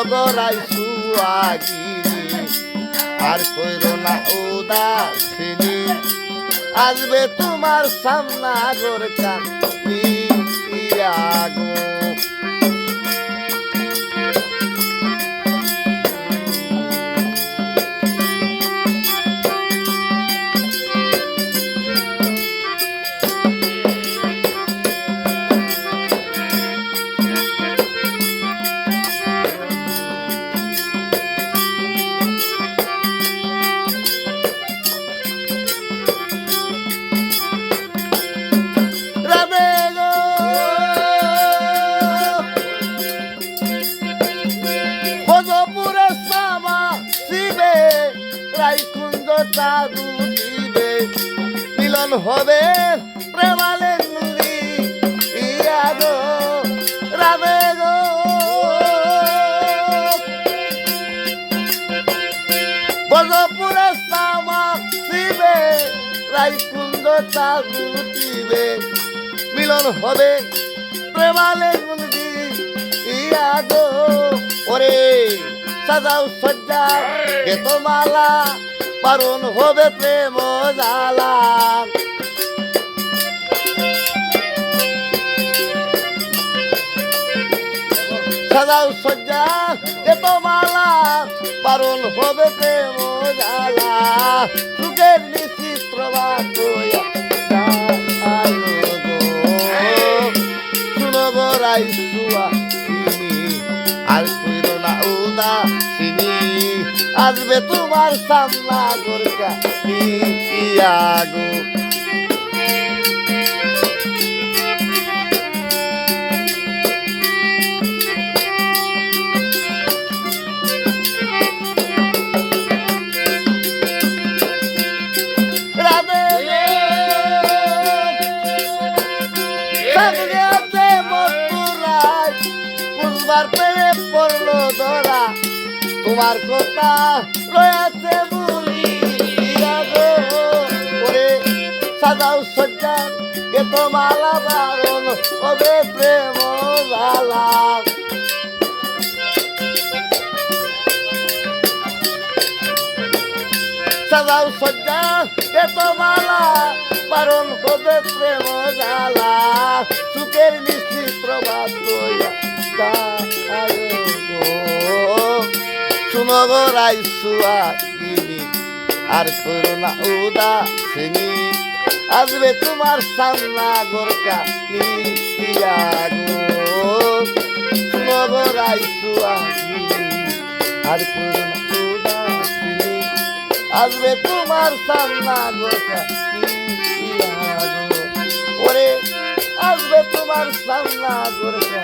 নগরাই সুয়াগিনী। আর কইর না উদাসিনী। আসবে তোমার সামনা গোর কান্তি। শিবে রাইকুঞ্জ চাদু দিবে। মিলন হবে প্রেমালে দিবে মিলন হবে প্রেমালে সাজাও সজ্জা। গেত মালা পারণ হবে প্রেম জালা সাজাও, সজ্জা গেত মালা পারণ হবে প্রেম জালা সুখের নিচিত্র বাতয়া আলো গো। রাই সুয়া আর না তিনি আসবে তোমার সামনা গোরকা ইয়া গো পড়ল ধরা। তোমার কথা রয়েছে বলি গো ওরে সাজাও সজ্জা কে তো মালা বারণ ওবে প্রেম জালা সাজাও সজ্জা কে তো মালা বারণ হবে প্রেম জালা সুখের মিষ্টি প্রভাত শুনো গো রাই সুয়াগিনী আর করুণা উদা সিনি আসবে তোমার সামনা গোরকা ইয়া গো। শুনো গো রাই সুয়াগিনী আর করুণা উদা সিনি আসবে তোমার সামনা গোরকা ওরে, আসবে তোমার সামনা গোরকা